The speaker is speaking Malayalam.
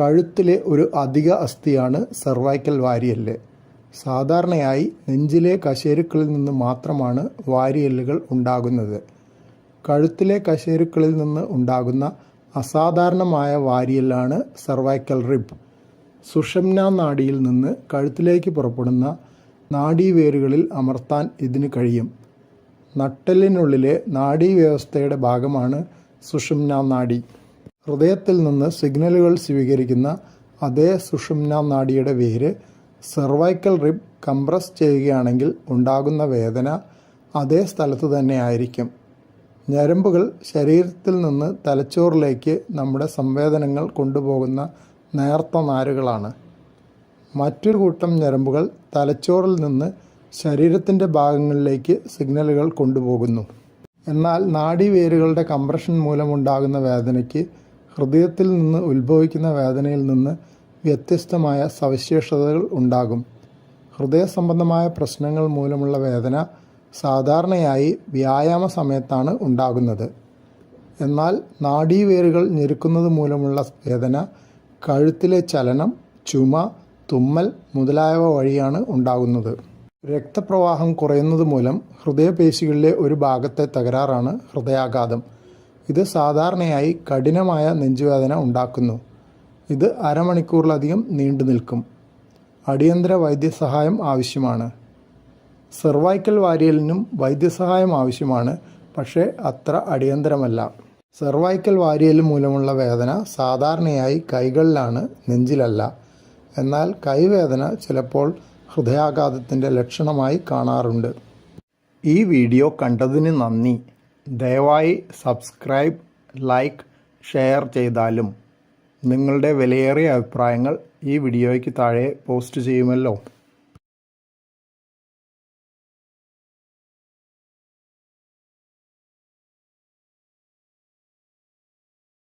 കഴുത്തിലെ ഒരു അധിക അസ്ഥിയാണ് സെർവൈക്കൽ വാരിയല്ല്. സാധാരണയായി നെഞ്ചിലെ കശേരുക്കളിൽ നിന്ന് മാത്രമാണ് വാരിയല്ലുകൾ ഉണ്ടാകുന്നത്. കഴുത്തിലെ കശേരുക്കളിൽ നിന്ന് ഉണ്ടാകുന്ന അസാധാരണമായ വാരിയല്ലാണ് സെർവൈക്കൽ റിബ്. സുഷംന നാഡിയിൽ നിന്ന് കഴുത്തിലേക്ക് പുറപ്പെടുന്ന നാഡീവേരുകളിൽ അമർത്താൻ ഇതിന് കഴിയും. നട്ടലിനുള്ളിലെ നാഡീവ്യവസ്ഥയുടെ ഭാഗമാണ് സുഷുമ്ന നാഡി. ഹൃദയത്തിൽ നിന്ന് സിഗ്നലുകൾ സ്വീകരിക്കുന്ന അതേ സുഷുമ്ന നാഡിയുടെ വേര് സെർവൈക്കൽ റിബ് കംപ്രസ് ചെയ്യുകയാണെങ്കിൽ ഉണ്ടാകുന്ന വേദന അതേ സ്ഥലത്ത് തന്നെ ആയിരിക്കും. ഞരമ്പുകൾ ശരീരത്തിൽ നിന്ന് തലച്ചോറിലേക്ക് നമ്മുടെ സംവേദനങ്ങൾ കൊണ്ടുപോകുന്ന നേർത്ത നാരുകളാണ്. മറ്റൊരു കൂട്ടം ഞരമ്പുകൾ തലച്ചോറിൽ നിന്ന് ശരീരത്തിന്റെ ഭാഗങ്ങളിലേക്ക് സിഗ്നലുകൾ കൊണ്ടുപോകുന്നു. എന്നാൽ നാഡീവേരുകളുടെ കംപ്രഷൻ മൂലമുണ്ടാകുന്ന വേദനയ്ക്ക് ഹൃദയത്തിൽ നിന്ന് ഉത്ഭവിക്കുന്ന വേദനയിൽ നിന്ന് വ്യത്യസ്തമായ സവിശേഷതകൾ ഉണ്ടാകും. ഹൃദയ സംബന്ധമായ പ്രശ്നങ്ങൾ മൂലമുള്ള വേദന സാധാരണയായി വ്യായാമ സമയത്താണ് ഉണ്ടാകുന്നത്. എന്നാൽ നാഡീവേരുകൾ ഞെരുക്കുന്നത് മൂലമുള്ള വേദന കഴുത്തിലെ ചലനം ചുമ തുമ്മൽ മുതലായവ വഴിയാണ് ഉണ്ടാകുന്നത്. രക്തപ്രവാഹം കുറയുന്നത് മൂലം ഹൃദയപേശികളിലെ ഒരു ഭാഗത്തെ തകരാറാണ് ഹൃദയാഘാതം. ഇത് സാധാരണയായി കഠിനമായ നെഞ്ചുവേദന ഉണ്ടാക്കുന്നു. ഇത് അരമണിക്കൂറിലധികം നീണ്ടു നിൽക്കും. അടിയന്തര വൈദ്യസഹായം ആവശ്യമാണ്. സെർവൈക്കൽ വാരിയലിനും വൈദ്യസഹായം ആവശ്യമാണ് പക്ഷേ അത്ര അടിയന്തരമല്ല. സെർവൈക്കൽ വാരിയൽ മൂലമുള്ള വേദന സാധാരണയായി കൈകളിലാണ് നെഞ്ചിലല്ല. എന്നാൽ കൈവേദന ചിലപ്പോൾ ഹൃദയാഘാതത്തിന്റെ ലക്ഷണമായി കാണാറുണ്ട്. ഈ വീഡിയോ കണ്ടതിന് നന്ദി. ദയവായി സബ്സ്ക്രൈബ് ലൈക്ക് ഷെയർ ചെയ്താലും നിങ്ങളുടെ വിലയേറിയ അഭിപ്രായങ്ങൾ ഈ വീഡിയോയ്ക്ക് താഴെ പോസ്റ്റ് ചെയ്യുമല്ലോ.